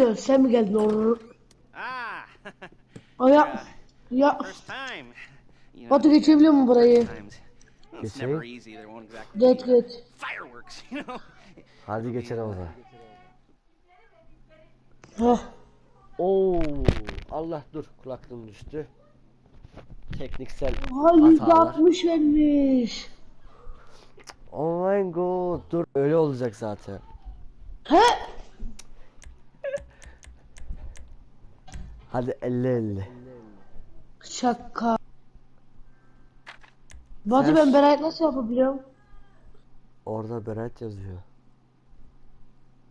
Diyor, sen mi geldin or? Ah, Aya ya know, Batu geçebiliyor mu burayı? Geçeyim. Geç geç. fireworks, you know. Hadi geçelim o zaman. Heh. Oo, Allah dur kulaklığım düştü. Tekniksel hatalar. altmış vermiş. Oh my god dur öyle olacak zaten. He? Hadi 50 50. Şaka. Sen- ben Berat nasıl yapabiliyorum? Orada Berat yazıyor.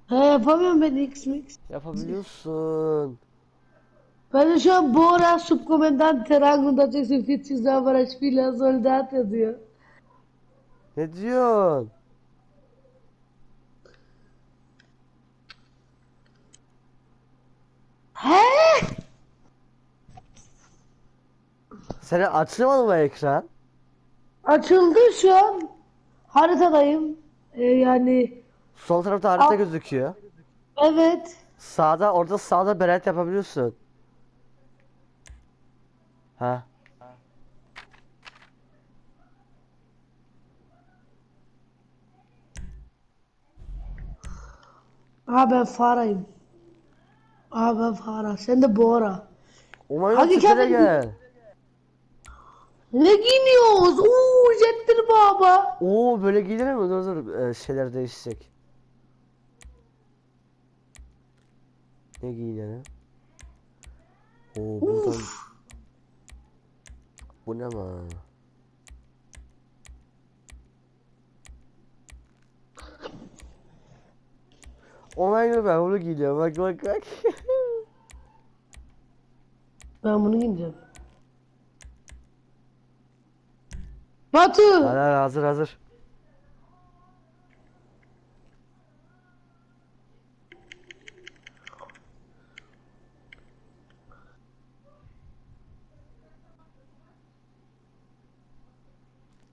He yapamıyorum ben X mix. Yapabiliyorsun. Ben de şu an Bora Subkomandante rangunda 46 zamara Spieler Soldat yazıyor. Ne diyorsun? He? Seni açılmadı mı ekran? Açıldı şu an. Haritadayım. Ee, yani Sol tarafta harita Al. gözüküyor. evet. Sağda orada sağda Berat yapabiliyorsun. Ha. Aa ben Fara'yım. Aa ben Fara. Sen de Bora. Umarım Hadi tepene gel. gel. Ne giyiniyoruz? Uuu jettir baba. Oo böyle giyilir mi? Dur dur ee, şeyler değişecek. Ne giyinelim? Oo buradan Bu ne my god ben bunu giyiniyorum bak bak bak. Ben bunu giyeceğim. Batu. Hadi hadi, hazır hazır.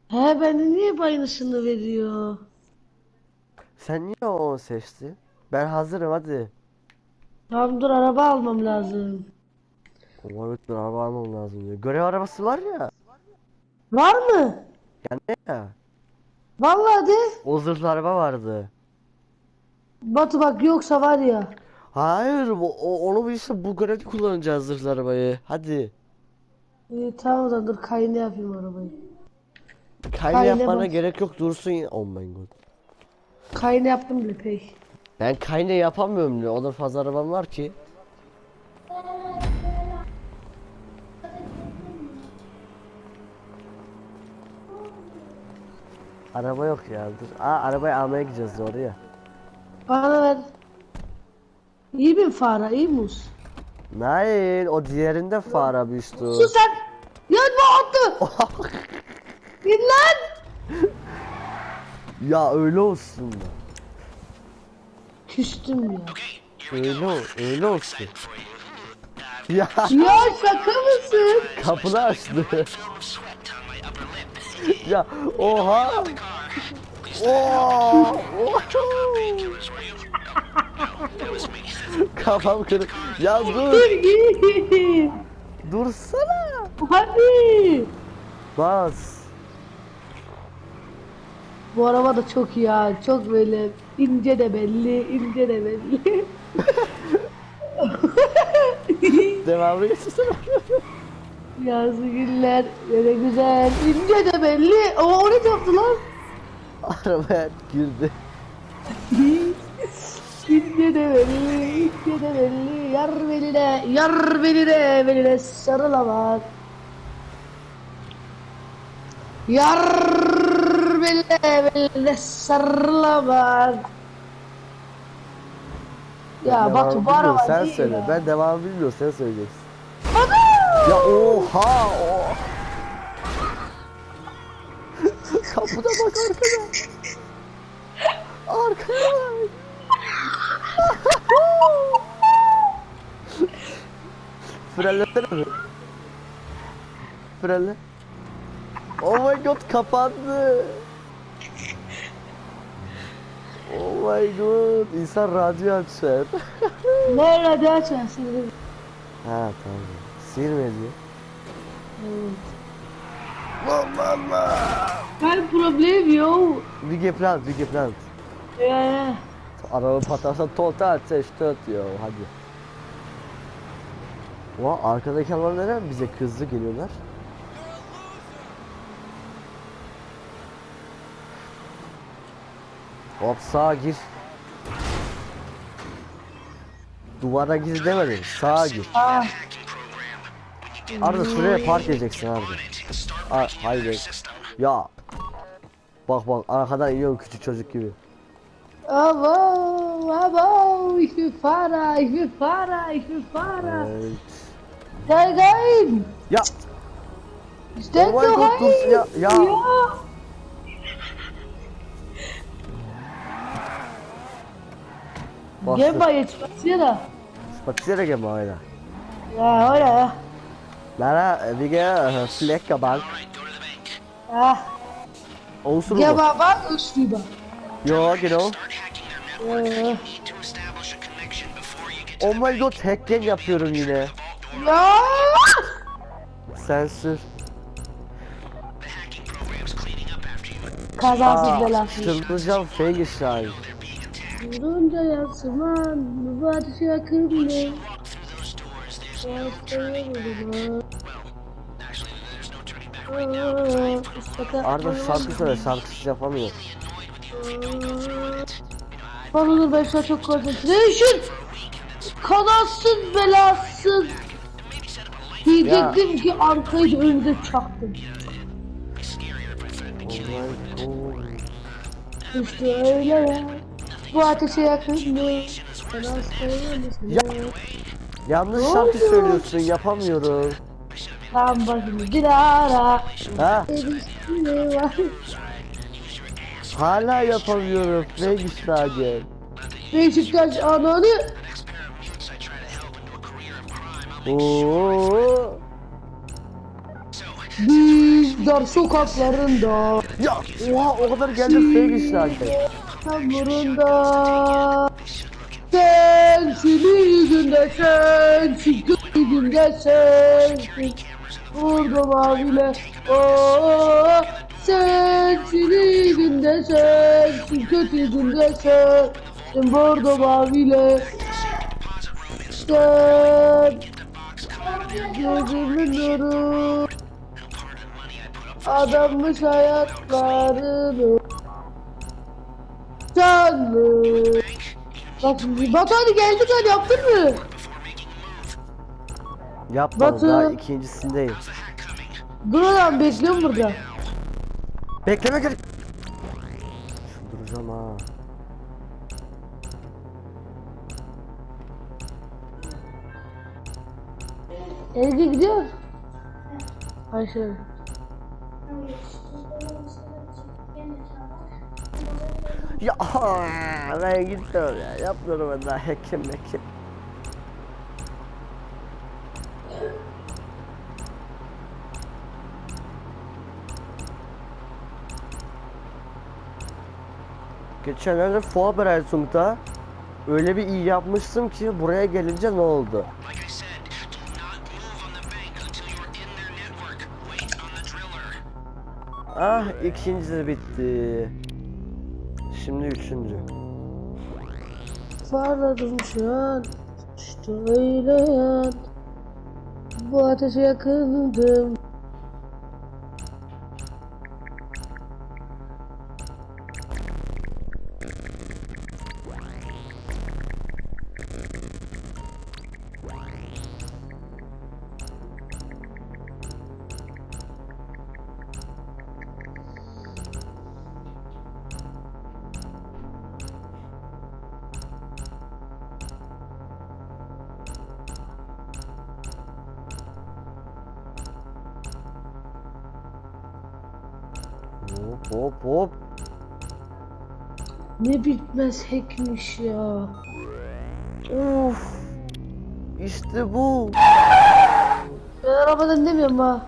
He bende niye hep aynısını veriyor? Sen niye onu seçtin? Ben hazırım hadi. Tamam dur araba almam lazım. Bir araba almam lazım diyor. Görev arabası var ya. Var mı? Ne ya? Vallahi de. O zırhlı araba vardı. Batu bak yoksa var ya. Hayır bu, o, onu bilse bu görevde kullanacağız zırhlı arabayı. Hadi. İyi tamam zaman dur kayını yapayım arabayı. Kayna Kayna yapmana bas. gerek yok dursun yine. Oh my god. Kayını yaptım bile pek. Ben kayna yapamıyorum bile. O kadar fazla arabam var ki. Araba yok ya. Dur. Aa arabayı almaya gideceğiz oraya. Bana ver. İyi mi fara iyi mus? Nein, o diğerinde fare düştü. Sus sen. Yanma attı. Git lan. ya öyle olsun da. Küstüm ya. Öyle öyle olsun. Ya Ya şaka mısın? kapını açtı. ya oha. Oo. Kafam kırık. Ya dur. Dursana. Hadi. Bas. Bu araba da çok iyi ha. Çok böyle ince de belli, ince de belli. Devamını getirsene. Yazı günler böyle güzel, ince de belli. O, o ne yaptı lan? Arabaya girdi. ince de belli, ince de belli. Yar beline, yar beline, beline sarılamaz. Yar beline, beline sarılamaz. Ya Batu bu Devamını araba bilmiyorum, sen değil söyle. ya. Ben devamını bilmiyorum sen söyleyeceksin. Ya oha. O. Kapıda bak arkada. Arkada. Frenlesene mi? Frenle. Oh my god kapandı. Oh my god. İnsan radyo açar. Nerede açarsın? ha tamam. Sinir mi ediyor? Evet. Mama. Kein Problem, yo. Vi geplant, vi geplant. Ja, ja. Araba patlarsa total zerstört ya hadi. Ulan arkadaki adamlar neden bize hızlı geliyorlar? Hop sağa gir. Duvara gir demedim. Sağa gir. Ah, Arda şuraya park edeceksin Arda. A hayır. Ya. Bak bak arkadan iniyor küçük çocuk gibi. abo, abo, ich will Fahrer, ich will Fahrer, ich will Fahrer. Evet. Steig ein! Ya Steig Oh doch Gott, du- ein! ja, ja. ja. bastır. Geh mal jetzt spazieren. Spazieren gehen wir heute. Ja? Ja. Lara, wir gehen äh, Fleckerbank. ja. Geh mu? mal Bankens rüber. Ja, genau. Ja, ja. Oh my god, hackgen yapıyorum yine. Ja! Sensör. Kazasız Aa, belasız. çıldıracağım fake işler. Durunca yansıman, bu ateşe yakındı. Arda şarkı söyle, şarkısız yapamıyor. Bana dur ben an çok konsantreyim. Kanatsız belasız. Diyecektim ki arkayı da önde çaktım. İşte öyle ya. Bu yakındı. Bana söylemesin. Ya. Yanlış şarkı söylüyorsun, yapamıyorum. Tam başını dilara. Ha? Hala yapamıyorum. İşler gel. Beşiktaş ananı. Oo. Biz dar sokaklarında. Ya, oha o kadar geldi fake işler gel. Hamurunda. Sensin yüzünde sensin yüzünde sensin. Vurdu mavile. Oo, sensin yüzünde sensin kötü günde sensin. Vurdu mavile. Sen gözümün nuru. Adammış hayatlarını. Canlı. Bak Batu hadi geldik hadi yaptın mı? Yapmadım Batı. daha ikincisindeyim. Dur lan bekliyorum burada. Bekleme gerek. Duracağım ha. Ezgi gidiyor. Ayşe. Ya ben gitmiyorum ya. Yapmıyorum ben daha hekim hekim. Geçenlerde Vorbereitung'da öyle bir iyi yapmıştım ki buraya gelince ne oldu? Ah ikinci de bitti. Şimdi üçüncü. Parladım şu an. İşte öyle yan. Bu ateşe yakındım. Hop hop. Ne bitmez hackmiş ya. Of. İşte bu. Ben arabadan demiyorum ha.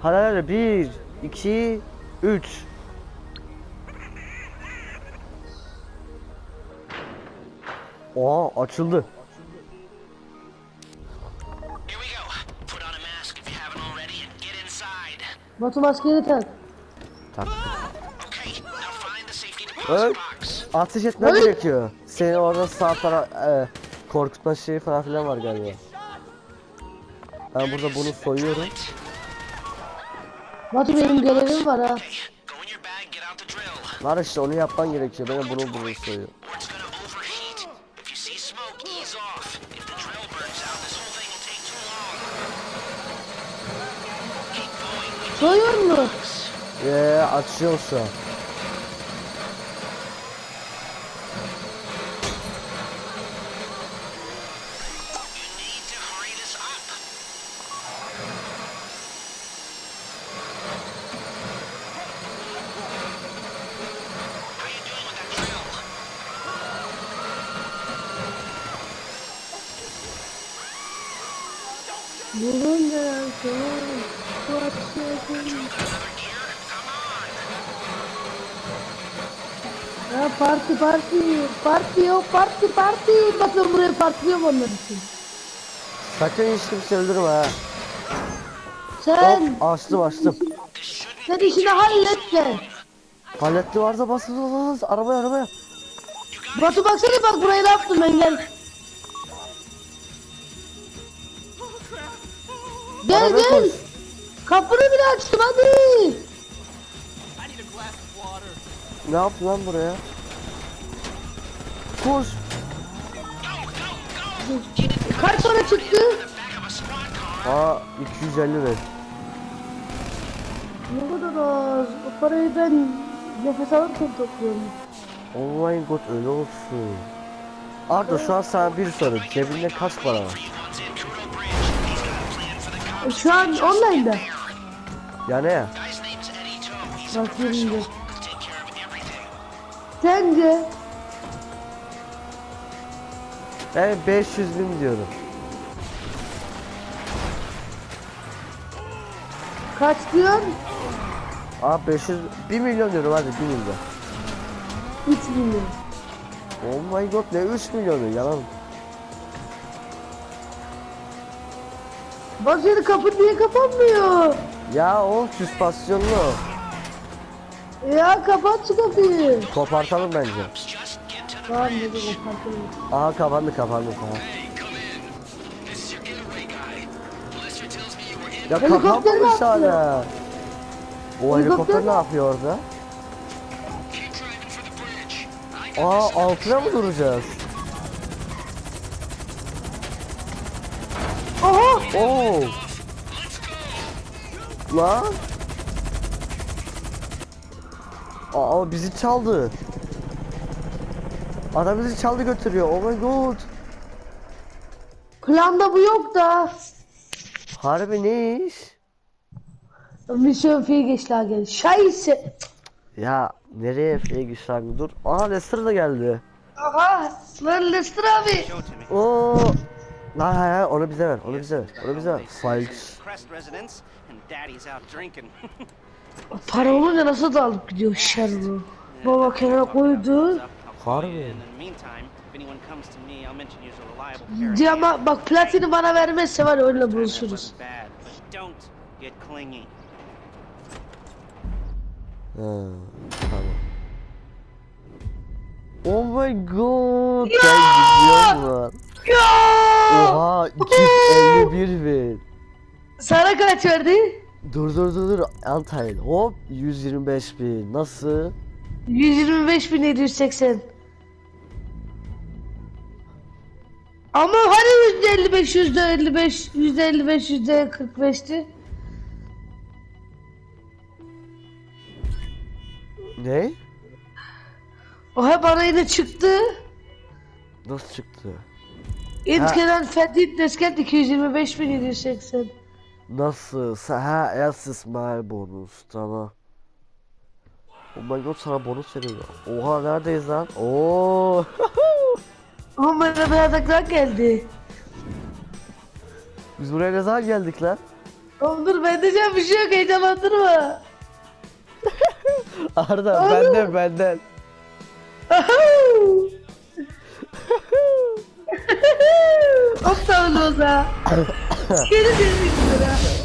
Hadi bir, iki, üç. Oha açıldı. Batu maskeyi tak. Safety Öl. Ateş etmen Hayır. gerekiyor. Senin orada sağ taraf e, korkutma şeyi falan filan var galiba. Ben burada bunu soyuyorum. Batu benim görevim var ha. Var işte onu yapman gerekiyor. Ben bunu bunu soyuyorum. Soyuyor mu? Eee açıyor şu an. Da Ya parti parti parti yok parti parti bakın buraya partlıyor onlar için. Sakın hiç kimse öldürme ha. Sen Hop açtım açtım. sen işini hallet sen. Halletli varsa bas bas bas bas. Arabaya arabaya. Batu baksana bak buraya ne yaptım ben gel. Gel Arabaya gel. koş. Kapını bile açtım hadi. I need a glass of water. Ne yaptın lan buraya? Koş. Kaç sonra çıktı? Aa 250 ver. Ne kadar az. O parayı ben nefes alırken topluyorum. Oh my god öyle olsun. Arda şu an sana bir soru. Cebinde kaç para var? Şu an online'da. Yani ya. He's Bak everything. Sence Ben 500 bin diyorum. kaç diyorsun? Aa 500 1 milyon diyorum hadi 1 milyon. 3 milyon. Oh my god ne 3 milyonu yalan. Bak senin kapı niye kapanmıyor? Ya o süspansiyonlu. Ya kapat şu kapıyı. Kopartalım bence. Tamam dedi kapatalım. Aa kapandı kapandı tamam. Ya Helikopter ne yapıyor? hala. O Helikopter ne ne- yapıyor orada? Aa altına mı duracağız? Oha! Oo. Lan. Aa bizi çaldı. Adam bizi çaldı götürüyor. Oh my god. Planda bu yok da. Harbi ne iş? Mission Fehlgeschlagen. Scheiße. Ya nereye güçlendi dur. Aa Lester da geldi. Aha! Lan Lester abi. Oo. Lan hayır hayır onu bize ver. Onu bize ver. Onu bize ver. Drinking. Para olunca nasıl da alıp gidiyor şer bu. Baba kenara koydu. Harbi. in. In the meantime, if anyone comes to me, I'll mention you as a reliable pair. Diyama bak platini bana vermezse var öyle buluşuruz. Ha, tamam. Oh my god. Sen gidiyor mu? Ya! Oha 251 bin. Sana kaç verdi? Dur dur dur dur. Antalya. Hop 125 bin. Nasıl? 125.780. Ama hani yüzde 55, yüzde 55, yüzde 55, yüzde 45'ti? Ne? O hep bana yine çıktı. Nasıl çıktı? İlkeden Fetih Desket 225.780. Nasıl? Sa- Ha Elsis my bonus. Tamam. Oh my god sana bonus veriyor. Oha neredeyiz lan? Oo. Ama bana beyazaklar geldi. Biz buraya ne zaman geldik lan? Oğlum dur ben diyeceğim bir şey yok heyecanlandırma. Arda benden benden. Hoppa Loza. Geri dönüyoruz.